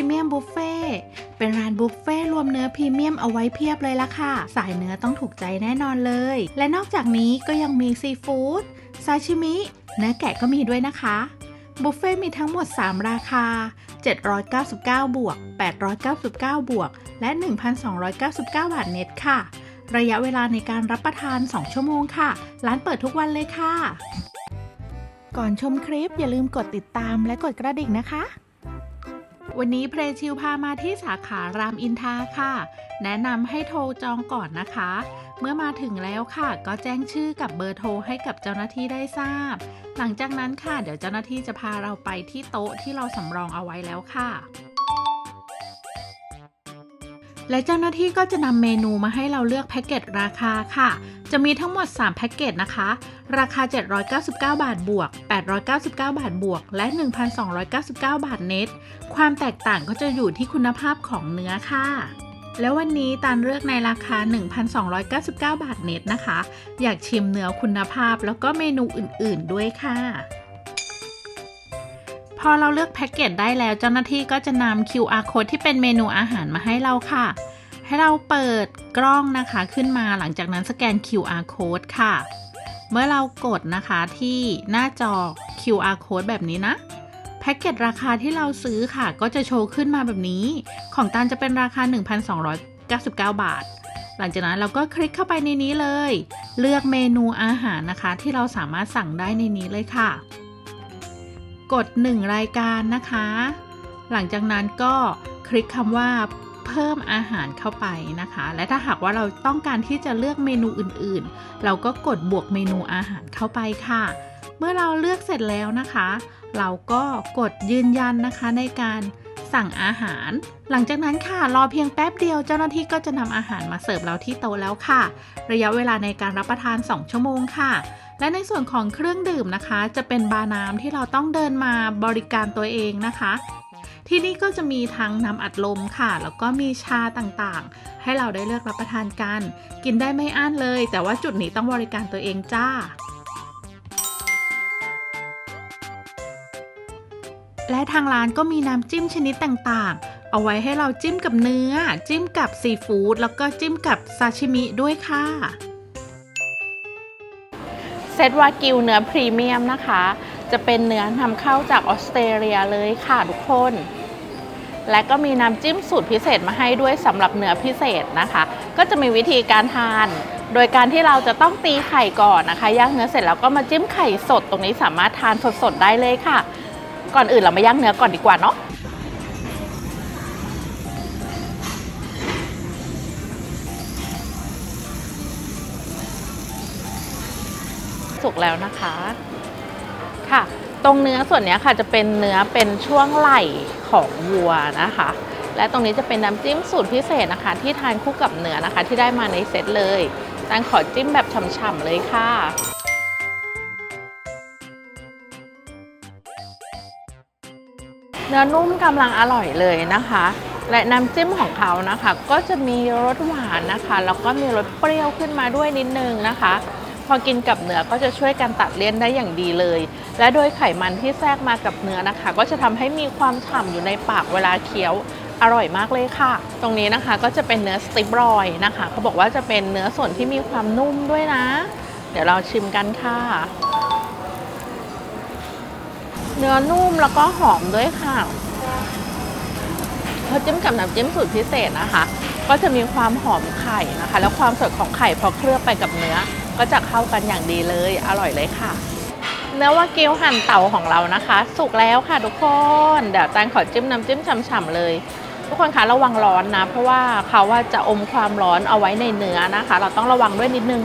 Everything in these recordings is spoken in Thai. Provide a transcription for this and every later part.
รีเมียมบุฟเฟ่เป็นร้านบุฟเฟ่รวมเนื้อพรีเมียมเอาไว้เพียบเลยละค่ะ สายเนื้อต้องถูกใจแน่นอนเลย และนอกจากนี้ก็ยังมีซีฟู้ดซาชิมิ เนื้อแกะก็มีด้วยนะคะ บุฟเฟ่มีทั้งหมด 3 ราคา 799 บวก 899 บวก และ 1,299 บาทเน็ตค่ะ ระยะเวลาในการรับประทาน 2 ชั่วโมงค่ะ ร้านเปิดทุกวันเลยค่ะ ก่อนชมคลิปอย่าลืมกดติดตามและกดกระดิ่งนะคะ วันนี้เพลชิวพามาที่สาขารามอินทราค่ะ แนะนำให้โทรจองก่อนนะคะ เมื่อมาถึงแล้วค่ะ ก็แจ้งชื่อกับเบอร์โทรให้กับเจ้าหน้าที่ได้ทราบ หลังจากนั้นค่ะ เดี๋ยวเจ้าหน้าที่จะพาเราไปที่โต๊ะที่เราสำรองเอาไว้แล้วค่ะ และเจ้าหน้าที่ก็จะนำเมนูมาให้เราเลือกแพ็กเกจราคาค่ะ จะมีทั้งหมด 3 แพ็กเกจนะคะ ราคา 799 บาทบวก 899 บาทบวก และ 1,299 บาทเน็ต ความแตกต่างก็จะอยู่ที่คุณภาพของเนื้อค่ะแล้ววันนี้ตานเลือกในราคา 1,299 บาทเน็ตนะคะ อยากชิมเนื้อคุณภาพแล้วก็เมนูอื่นๆด้วยค่ะ พอเราเลือกแพ็กเกจได้แล้วเจ้าหน้าที่ก็จะนำ QR code ที่เป็นเมนูอาหารมาให้เราค่ะ ให้เราเปิดกล้องนะคะขึ้นมาหลังจากนั้นสแกน QR code ค่ะ เมื่อเรากดนะคะที่หน้าจอ QR code แบบนี้นะแพ็กเกจราคาที่เราซื้อค่ะ ก็จะโชว์ขึ้นมาแบบนี้ ของตันจะเป็นราคา 1,299 บาท หลังจากนั้นเราก็คลิกเข้าไปในนี้เลย เลือกเมนูอาหารนะคะ ที่เราสามารถสั่งได้ในนี้เลยค่ะ กด 1 รายการนะคะ หลังจากนั้นก็คลิกคำว่าเพิ่มอาหารเข้าไปนะคะ และถ้าหากว่าเราต้องการที่จะเลือกเมนูอื่นๆ เราก็กดบวกเมนูอาหารเข้าไปค่ะ เมื่อเราเลือกเสร็จแล้วนะคะ เราก็กดยืนยันนะคะในการ สั่งอาหาร หลังจากนั้นค่ะ รอเพียงแป๊บเดียวเจ้าหน้าที่ก็จะนำอาหารมาเสิร์ฟเราที่โต๊ะแล้วค่ะ ระยะเวลาในการรับประทาน 2 ชั่วโมงค่ะ และในส่วนของเครื่องดื่มนะคะ จะเป็นบาร์น้ำที่เราต้องเดินมาบริการตัวเองนะคะ ที่นี่ก็จะมีทั้งน้ำอัดลมค่ะ แล้วก็มีชาต่างๆ ให้เราได้เลือกรับประทานกัน กินได้ไม่อั้นเลย แต่ว่าจุดนี้ต้องบริการตัวเองจ้า และทางร้านก็มีน้ำจิ้มชนิดต่างๆ เอาไว้ให้เราจิ้มกับเนื้อ จิ้มกับซีฟู้ดแล้วก็จิ้มกับซาชิมิด้วยค่ะ เซตวากิวเนื้อพรีเมียมนะคะ จะเป็นเนื้อนำเข้าจากออสเตรเลียเลยค่ะทุกคน และก็มีน้ำจิ้มสูตรพิเศษมาให้ด้วยสำหรับเนื้อพิเศษนะคะ ก็จะมีวิธีการทานโดยการที่เราจะต้องตีไข่ก่อนนะคะย่างเนื้อเสร็จแล้วก็มาจิ้มไข่สดตรงนี้สามารถทานสดๆได้เลยค่ะ ก่อนอื่นเรามาย่างเนื้อก่อนดีกว่าเนาะสุกแล้วนะคะค่ะ ตรงเนื้อส่วนนี้ค่ะจะเป็นเนื้อเป็นช่วงไหล่ของวัวนะคะ และตรงนี้จะเป็นน้ำจิ้มสูตรพิเศษนะคะ ที่ทานคู่กับเนื้อนะคะ ที่ได้มาในเซตเลยตันขอจิ้มแบบฉ่ำๆเลยค่ะ เนื้อนุ่มกำลังอร่อยเลยนะคะ และน้ำจิ้มของเขานะคะ ก็จะมีรสหวานนะคะ แล้วก็มีรสเปรี้ยวขึ้นมาด้วยนิดนึงนะคะ พอกินกับเนื้อก็จะช่วยกันตัดเลี่ยนได้อย่างดีเลย และโดยไขมันที่แทรกมากับเนื้อนะคะ ก็จะทำให้มีความฉ่ำอยู่ในปากเวลาเคี้ยวอร่อยมากเลยค่ะ ตรงนี้นะคะก็จะเป็นเนื้อสติปรอยนะคะ เขาบอกว่าจะเป็นเนื้อส่วนที่มีความนุ่มด้วยนะ เดี๋ยวเราชิมกันค่ะ เนื้อนุ่มแล้วก็หอมด้วยค่ะพอจิ้มกับน้ำจิ้มสูตรพิเศษนะคะ ก็จะมีความหอมไข่นะคะ แล้วความสดของไข่พอเคลือบไปกับเนื้อ ก็จะเข้ากันอย่างดีเลย อร่อยเลยค่ะ เนื้อวากิวหั่นเต่าของเรานะคะ สุกแล้วค่ะทุกคนเดี๋ยวจานขอจิ้มน้ำจิ้มฉ่ำๆเลย ทุกคนคะระวังร้อนนะ เพราะว่าเขาว่าจะอมความร้อนเอาไว้ในเนื้อนะคะ เราต้องระวังด้วยนิดนึง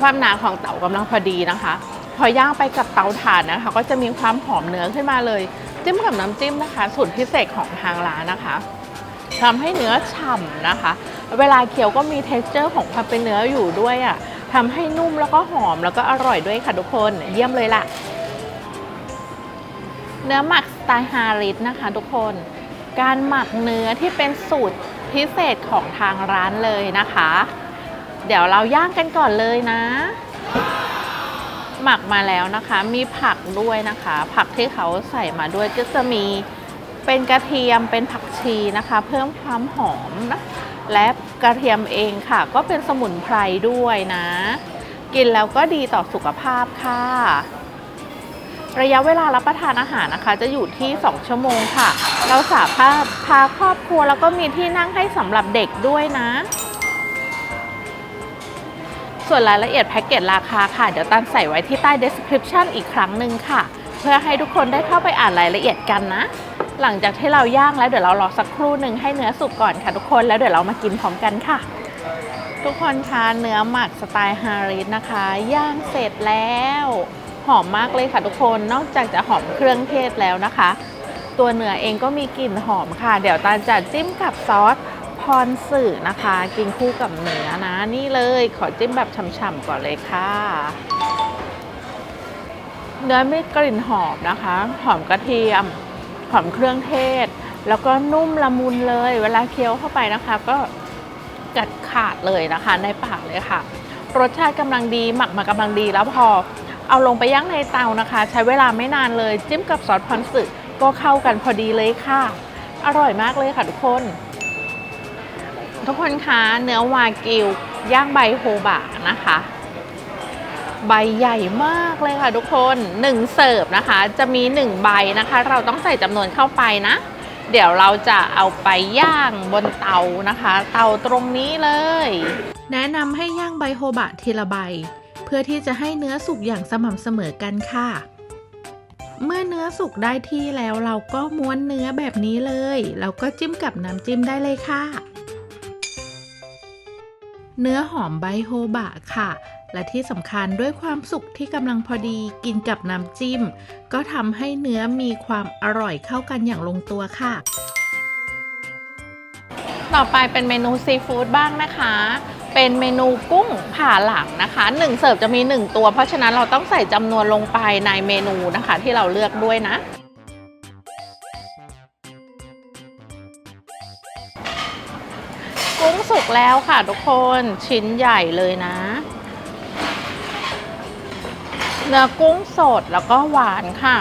ความหนาของเต่ากำลังพอดีนะคะ พอย่างไปกับเตาถ่านนะคะ ก็จะมีความหอมเนื้อขึ้นมาเลย จิ้มกับน้ำจิ้มนะคะ สูตรพิเศษของทางร้านนะคะทำให้เนื้อฉ่ำนะคะ เวลาเคี้ยวก็มี t e x t อร์ของความเป็นเนื้ออยู่ด้วยอะ่ะทำให้นุ่มแล้วก็หอมแล้วก็อร่อยด้วยค่ะทุกคนเยี่ยมเลยล่ะ เนื้อหมักสไตล์ฮาริสนะคะ ทุกคน การหมักเนื้อที่เป็นสูตรพิเศษของทางร้านเลยนะคะ เดี๋ยวเราย่างกันก่อนเลยนะ หมักมาแล้วนะคะ มีผักด้วยนะคะ ผักที่เขาใส่มาด้วยก็จะมีเป็นกระเทียมเป็นผักชีนะคะ เพิ่มความหอมนะและกระเทียมเองค่ะ ก็เป็นสมุนไพรด้วยนะ กินแล้วก็ดีต่อสุขภาพค่ะ ระยะเวลารับประทานอาหารนะคะ จะอยู่ที่ 2 ชั่วโมงค่ะ เราสามารถพาครอบครัวแล้วก็มีที่นั่งให้สำหรับเด็กด้วยนะ ส่วนรายละเอียดแพ็กเกจราคาค่ะ เดี๋ยวตันใส่ไว้ที่ใต้ description อีกครั้งหนึ่งค่ะ เพื่อให้ทุกคนได้เข้าไปอ่านรายละเอียดกันนะ หลังจากที่เราย่างแล้วเดี๋ยวเรารอสักครู่หนึ่งให้เนื้อสุกก่อนค่ะทุกคนแล้วเดี๋ยวเรามากินพร้อมกันค่ะ ทุกคนคะเนื้อหมักสไตล์ฮาริสนะคะ ย่างเสร็จแล้ว หอมมากเลยค่ะทุกคนนอกจากจะหอมเครื่องเทศแล้วนะคะ ตัวเนื้อเองก็มีกลิ่นหอมค่ะ เดี๋ยวตาลจะจิ้มกับซอส พรสื่อนะคะ กินคู่กับเนื้อนะ นี่เลยขอจิ้มแบบฉ่ำๆก่อนเลยค่ะ เนื้อมีกลิ่นหอมนะคะ หอมกระเทียม หอมเครื่องเทศ แล้วก็นุ่มละมุนเลย เวลาเคี้ยวเข้าไปนะคะ ก็กัดขาดเลยนะคะ ในปากเลยค่ะ รสชาติกำลังดีหมักมากำลังดีแล้วพอเอาลงไปย่างในเตานะคะ ใช้เวลาไม่นานเลย จิ้มกับซอสพอนสึก็เข้ากันพอดีเลยค่ะ อร่อยมากเลยค่ะทุกคน ทุกคนคะเนื้อวากิวย่างใบโฮบะนะคะ ใบใหญ่มากเลยค่ะทุกคน 1 เสิร์ฟนะคะ จะมี 1 ใบนะคะ เราต้องใส่จำนวนเข้าไปนะ เดี๋ยวเราจะเอาไปย่างบนเตานะคะ เตาตรงนี้เลย แนะนำให้ย่างใบโฮบะทีละใบ เพื่อที่จะให้เนื้อสุกอย่างสม่ำเสมอกันค่ะเมื่อเนื้อสุกได้ที่แล้วเราก็ม้วนเนื้อแบบนี้เลย แล้วก็จิ้มกับน้ำจิ้มได้เลยค่ะ เนื้อหอมใบโฮบะค่ะ และที่สำคัญด้วยความสุกที่กำลังพอดีกินกับน้ำจิ้ม ก็ทำให้เนื้อมีความอร่อยเข้ากันอย่างลงตัวค่ะ ต่อไปเป็นเมนูซีฟู้ดบ้างนะคะ เป็นเมนูกุ้งผ่าหลังนะคะ1เสิร์ฟจะมี 1 ตัว เพราะฉะนั้นเราต้องใส่จำนวนลงไปในเมนูนะคะ ที่เราเลือกด้วยนะ กแล้วค่ะทุกคนชิ้นใหญ่เลยนะ เนื้อกุ้งสดแล้วก็หวานค่ะ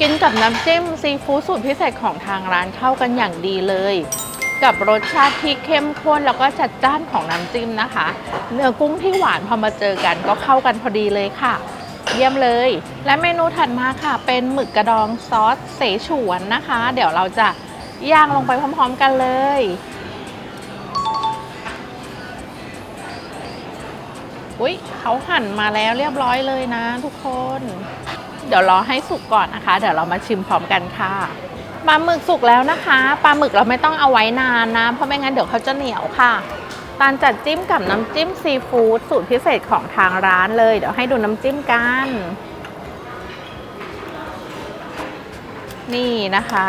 กินกับน้ำจิ้มซีฟู้ดสูตรพิเศษของทางร้านเข้ากันอย่างดีเลย กับรสชาติที่เข้มข้นแล้วก็จัดจ้านของน้ำจิ้มนะคะ เนื้อกุ้งที่หวานพอมาเจอกันก็เข้ากันพอดีเลยค่ะ เยี่ยมเลย และเมนูถัดมาค่ะ เป็นหมึกกระดองซอสเสฉวนนะคะ เดี๋ยวเราจะย่างลงไปพร้อม ๆ กันเลย อุ๊ยเขาหั่นมาแล้วเรียบร้อยเลยนะ ทุกคน เดี๋ยวรอให้สุกก่อนนะคะ เดี๋ยวเรามาชิมพร้อมกันค่ะปลาหมึกสุกแล้วนะคะปลาหมึกเราไม่ต้องเอาไว้นานนะ เพราะไม่งั้นเดี๋ยวเขาจะเหนียวค่ะตาลจัดจิ้มกับน้ำจิ้มซีฟู้ดสูตรพิเศษของทางร้านเลย เดี๋ยวให้ดูน้ำจิ้มกัน นี่นะคะ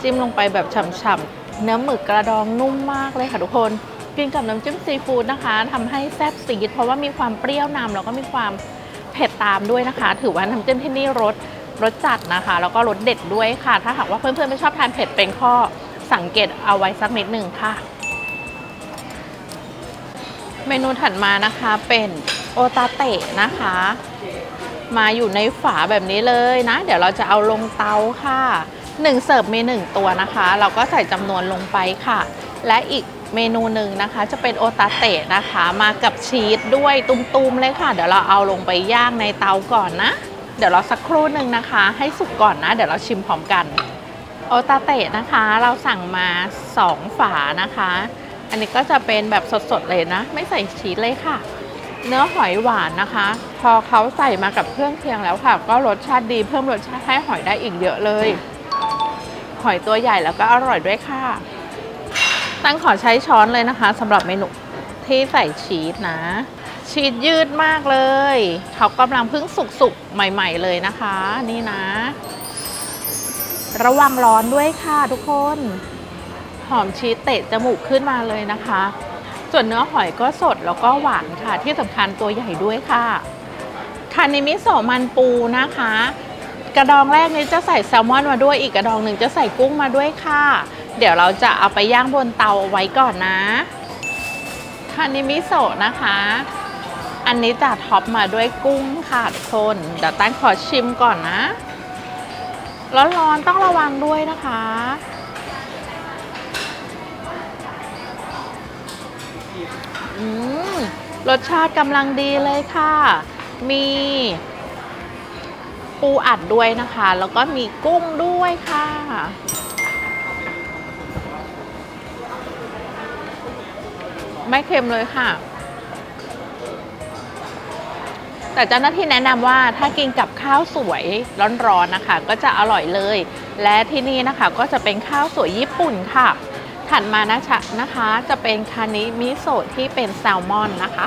จิ้มลงไปแบบฉ่ำๆเนื้อหมึกกระดองนุ่มมากเลยค่ะทุกคน กินกับน้ำจิ้มซีฟู้ดนะคะทำให้แซ่บซีดเพราะว่ามีความเปรี้ยวนำแล้วก็มีความเผ็ดตามด้วยนะคะ ถือว่าน้ำจิ้มที่นี่รสรสจัดนะคะ แล้วก็รสเด็ดด้วยค่ะ ถ้าหากว่าเพื่อนๆไม่ชอบทานเผ็ดเป็นข้อสังเกตเอาไว้สักนิดหนึ่งค่ะ เมนูถัดมานะคะเป็นโอตาเตะนะคะ มาอยู่ในฝาแบบนี้เลยนะ เดี๋ยวเราจะเอาลงเตาค่ะ 1 เสิร์ฟมี 1 ตัวนะคะ เราก็ใส่จำนวนลงไปค่ะ และอีก เมนูหนึ่งนะคะ จะเป็นโอตาเตะนะคะ มากับชีสด้วยตุ้มๆเลยค่ะ เดี๋ยวเราเอาลงไปย่างในเตาก่อนนะ เดี๋ยวเราสักครู่หนึ่งนะคะ ให้สุกก่อนนะ เดี๋ยวเราชิมพร้อมกัน โอตาเตะนะคะ เราสั่งมา 2 ฝานะคะ อันนี้ก็จะเป็นแบบสดๆเลยนะ ไม่ใส่ชีสเลยค่ะเนื้อหอยหวานนะคะ พอเขาใส่มากับเครื่องเคียงแล้วค่ะ ก็รสชาติดีเพิ่มรสชาติให้หอยได้อีกเยอะเลย หอยตัวใหญ่แล้วก็อร่อยด้วยค่ะ ตั้งขอใช้ช้อนเลยนะคะสำหรับเมนูที่ใส่ชีสนะ ชีสยืดมากเลยเขากำลังเพิ่งสุกๆ ใหม่ๆเลยนะคะ นี่นะ ระวังร้อนด้วยค่ะทุกคน หอมชีสเตะจมูกขึ้นมาเลยนะคะ ส่วนเนื้อหอยก็สดแล้วก็หวานค่ะ ที่สำคัญตัวใหญ่ด้วยค่ะคานิมิโซะมันปูนะคะ กระดองแรกนี้จะใส่แซลมอนมาด้วยอีกกระดองหนึ่งจะใส่กุ้งมาด้วยค่ะ เดี๋ยวเราจะเอาไปย่างบนเตาไว้ก่อนนะคานิมิโซะนะคะ อันนี้จะท็อปมาด้วยกุ้งค่ะทุกคนเดี๋ยวตั้นขอชิมก่อนนะ ร้อนๆต้องระวังด้วยนะคะ อืมรสชาติกำลังดีเลยค่ะ มีปูอัดด้วยนะคะ แล้วก็มีกุ้งด้วยค่ะ ไม่เค็มเลยค่ะ แต่เจ้าหน้าที่แนะนำว่าถ้ากินกับข้าวสวยร้อนๆนะคะ ก็จะอร่อยเลย และที่นี่นะคะก็จะเป็นข้าวสวยญี่ปุ่นค่ะ ถัดมานะคะนะคะจะเป็นคานิมิโซะที่เป็นแซลมอนนะคะ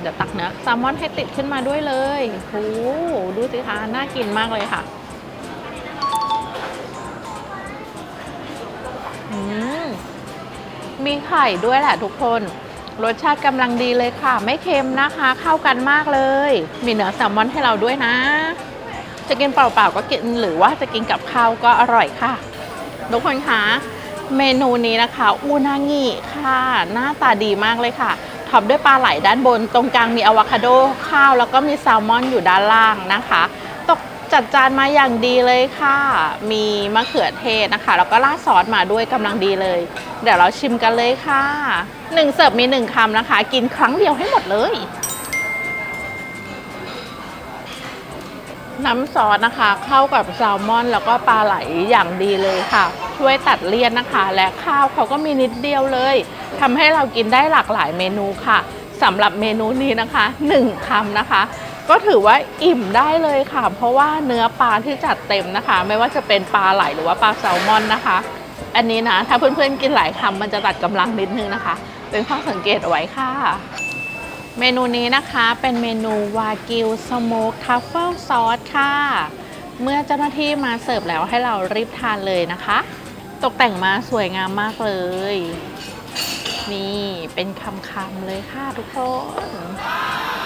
เดี๋ยวตักเนื้อแซลมอนให้ติดขึ้นมาด้วยเลยโอ้โหดูสิคะน่ากินมากเลยค่ะ อืม มีไข่ด้วยแหละทุกคน รสชาติกำลังดีเลยค่ะ ไม่เค็มนะคะ เข้ากันมากเลย มีเนื้อแซลมอนให้เราด้วยนะ จะกินเปล่าๆก็กินหรือว่าจะกินกับข้าวก็อร่อยค่ะ ทุกคนคะเมนูนี้นะคะอูนางิค่ะ หน้าตาดีมากเลยค่ะท็อปด้วยปลาไหลด้านบน ตรงกลางมีอะวคาโดข้าว แล้วก็มีแซลมอนอยู่ด้านล่างนะคะ จัดจานมาอย่างดีเลยค่ะ มีมะเขือเทศนะคะ แล้วก็ราดซอสมาด้วยกำลังดีเลย เดี๋ยวเราชิมกันเลยค่ะหนึ่งเสิร์ฟมีหนึ่งคำนะคะ กินครั้งเดียวให้หมดเลย น้ำซอสนะคะ เข้ากับแซลมอน แล้วก็ปลาไหลอย่างดีเลยค่ะ ช่วยตัดเลี่ยนนะคะ และข้าวเขาก็มีนิดเดียวเลยทำให้เรากินได้หลากหลายเมนูค่ะสำหรับเมนูนี้นะคะหนึ่งคำนะคะ ก็ถือว่าอิ่มได้เลยค่ะ เพราะว่าเนื้อปลาที่จัดเต็มนะคะ ไม่ว่าจะเป็นปลาไหลหรือว่าปลาแซลมอนนะคะ อันนี้นะ ถ้าเพื่อนๆกินหลายคำมันจะตัดกำลังนิดนึงนะคะ เป็นข้อสังเกตเอาไว้ค่ะ เมนูนี้นะคะเป็นเมนูวากิวสโมกทัฟเฟิลซอสค่ะ เมื่อเจ้าหน้าที่มาเสิร์ฟแล้วให้เรารีบทานเลยนะคะ ตกแต่งมาสวยงามมากเลย นี่เป็นคำๆเลยค่ะทุกคน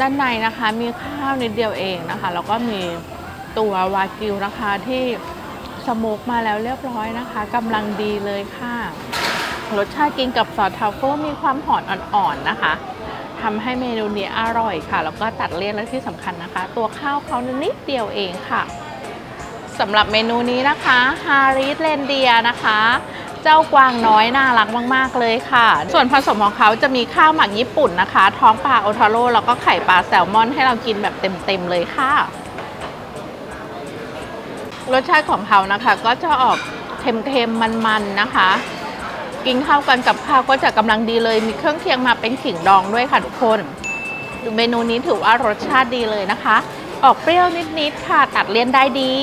ด้านในนะคะมีข้าวนิดเดียวเองนะคะ แล้วก็มีตัววากิวนะคะที่สโมกมาแล้วเรียบร้อยนะคะกำลังดีเลยค่ะ รสชาติกินกับซอสทัฟเฟลมีความหอมอ่อนๆนะคะทำให้เมนูนี้อร่อยค่ะ แล้วก็ตัดเลี่ยนและที่สำคัญนะคะ ตัวข้าวเขานิดเดียวเองค่ะสำหรับเมนูนี้นะคะฮาริสเลนเดียนะคะ เจ้ากวางน้อยน่ารักมาก ๆ เลยค่ะ ส่วนผสมของเขาจะมีข้าวหมักญี่ปุ่นนะคะ ท้องปลาโอทาโร่แล้วก็ไข่ปลาแซลมอนให้เรากินแบบเต็ม ๆ เลยค่ะ รสชาติของเขานะคะ ก็จะออกเค็มๆมันๆนะคะ กินข้าวกันกับข้าวก็จะกำลังดีเลย มีเครื่องเคียงมาเป็นขิงดองด้วยค่ะทุกคนเมนูนี้ถือว่ารสชาติดีเลยนะคะ ออกเปรี้ยวนิด ๆ ค่ะ ตัดเลี่ยนได้ดี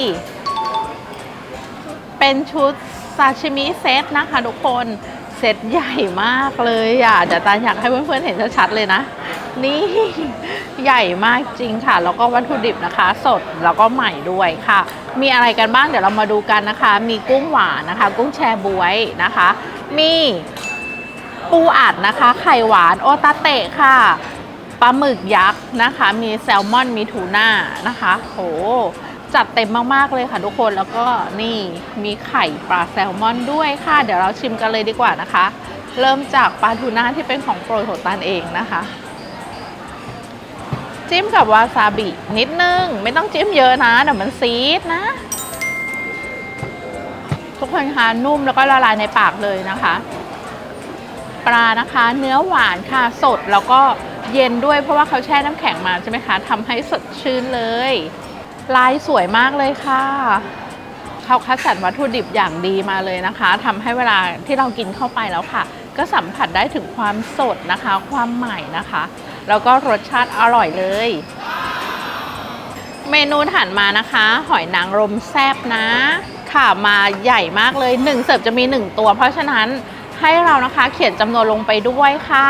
เป็นชุดาชิมิเซตนะคะทุกคนเซตใหญ่มากเลยอะเดี๋ยวตาอยากให้เพื่อนๆเห็นชัดๆเลยนะ นี่ใหญ่มากจริงค่ะ แล้วก็วัตถุดิบนะคะ สดแล้วก็ใหม่ด้วยค่ะ มีอะไรกันบ้างเดี๋ยวเรามาดูกันนะคะ มีกุ้งหวานนะคะ กุ้งแชบวยนะคะ มีปูอัดนะคะ ไข่หวานโอตาเตะค่ะปลาหมึกยักษ์นะคะ มีแซลมอนมีทูน่านะคะโห จัดเต็มมากๆเลยค่ะทุกคนแล้วก็นี่มีไข่ปลาแซลมอนด้วยค่ะ เดี๋ยวเราชิมกันเลยดีกว่านะคะ เริ่มจากปลาทูน่าที่เป็นของโปรดของตันเองนะคะ จิ้มกับวาซาบินิดนึง ไม่ต้องจิ้มเยอะนะเดี๋ยวมันซีดนะ ทุกคนคะนุ่มแล้วก็ละลายในปากเลยนะคะ ปลานะคะ เนื้อหวานค่ะสดแล้วก็เย็นด้วยเพราะว่าเขาแช่น้ำแข็งมาใช่ไหมคะทำให้สดชื่นเลย ลายสวยมากเลยค่ะเขาคัดสรรวัตถุดิบอย่างดีมาเลยนะคะทำให้เวลาที่เรากินเข้าไปแล้วค่ะ ก็สัมผัสได้ถึงความสดนะคะ ความใหม่นะคะ แล้วก็รสชาติอร่อยเลย เมนูถัดมานะคะ หอยนางรมแซบนะ ค่ะมาใหญ่มากเลย1เสิร์ฟจะมี 1 ตัว เพราะฉะนั้นให้เรานะคะเขียนจำนวนลงไปด้วยค่ะ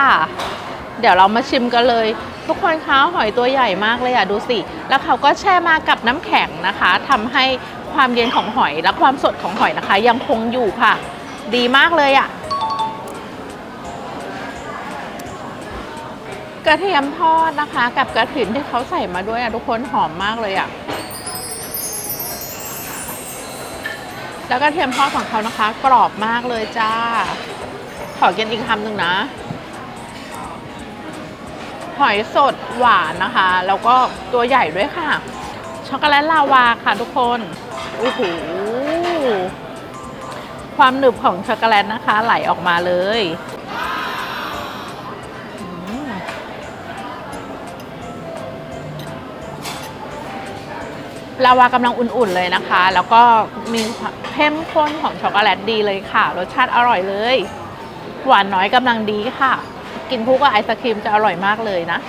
เดี๋ยวเรามาชิมกันเลย ทุกคนคะหอยตัวใหญ่มากเลยอะดูสิ แล้วเขาก็แช่มากับน้ำแข็งนะคะทำให้ความเย็นของหอยและความสดของหอยนะคะ ยังคงอยู่ค่ะ ดีมากเลยอะกระเทียมทอดนะคะ กับกระถิ่นที่เขาใส่มาด้วยอะทุกคนหอมมากเลยอะแล้วกระเทียมทอดของเขานะคะ กรอบมากเลยจ้า ขอกินอีกคำหนึ่งนะ หอยสดหวานนะคะ แล้วก็ตัวใหญ่ด้วยค่ะ ช็อกโกแลตลาวาค่ะทุกคนโอ้โหความหนึบของช็อกโกแลตนะคะ ไหลออกมาเลยลาวากำลังอุ่นๆเลยนะคะ แล้วก็มีเข้มข้นของช็อกโกแลตดีเลยค่ะ รสชาติอร่อยเลย หวานน้อยกำลังดีค่ะ กินคู่กับไอศครีมจะอร่อยมากเลยนะ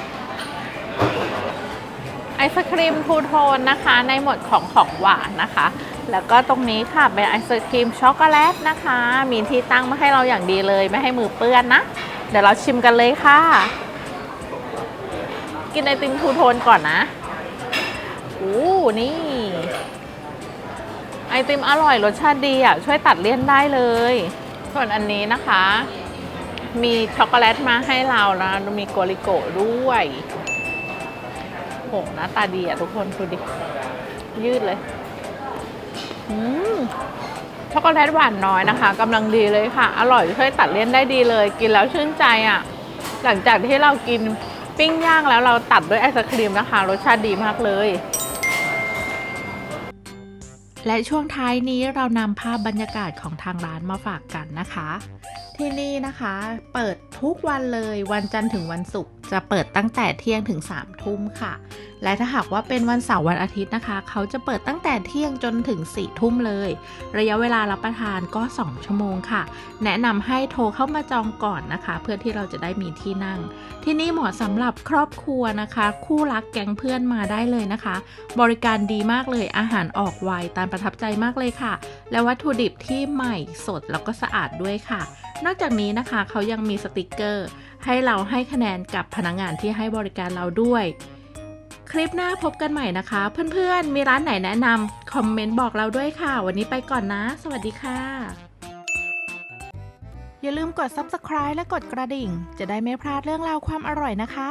ไอศครีมทูโทนนะคะ ในหมวดของของหวานนะคะ แล้วก็ตรงนี้ค่ะเป็นไอศครีมช็อกโกแลตนะคะ มีที่ตั้งมาให้เราอย่างดีเลย ไม่ให้มือเปื้อนนะ เดี๋ยวเราชิมกันเลยค่ะ กินไอติมทูโทนก่อนนะอู้นี่ไอติมอร่อยรสชาติดีอะช่วยตัดเลี่ยนได้เลย ส่วนอันนี้นะคะ มีช็อกโกแลตมาให้เราแล้วมีโกริโกด้วยโหหน้าตาดีอะทุกคนดูดิ ยืดเลยอืมช็อกโกแลตหวานน้อยนะคะกำลังดีเลยค่ะ อร่อยช่วยตัดเลี่ยนได้ดีเลย กินแล้วชื่นใจอะ หลังจากที่เรากินปิ้งย่างแล้วเราตัดด้วยไอศครีมนะคะ รสชาติดีมากเลยและช่วงท้ายนี้เรานำภาพบรรยากาศของทางร้านมาฝากกันนะคะที่นี่นะคะ เปิดทุกวันเลยวันจันทร์ถึงวันศุกร์จะเปิดตั้งแต่เที่ยงถึง3ามทุ่มค่ะ และถ้าหากว่าเป็นวันเสาร์วันอาทิตย์นะคะ เขาจะเปิดตั้งแต่เที่ยงจนถึง4ี่ทุ่มเลย ระยะเวลารับประทานก็ 2 ชั่วโมงค่ะ แนะนำให้โทรเข้ามาจองก่อนนะคะ เพื่อที่เราจะได้มีที่นั่ง ที่นี่เหมาะสำหรับครอบครัวนะคะ คู่รักแก๊งเพื่อนมาได้เลยนะคะ บริการดีมากเลยอาหารออกไวตามประทับใจมากเลยค่ะ และวัตถุดิบที่ใหม่สดแล้วก็สะอาดด้วยค่ะ นอกจากนี้นะคะเขายังมีสติกเกอร์ ให้เราให้คะแนนกับพนักงงานที่ให้บริการเราด้วย คลิปหน้าพบกันใหม่นะคะ เพื่อนๆ มีร้านไหนแนะนำคอมเมนต์บอกเราด้วยค่ะ วันนี้ไปก่อนนะ สวัสดีค่ะ อย่าลืมกด subscribe และกดกระดิ่ง จะได้ไม่พลาดเรื่องราวความอร่อยนะคะ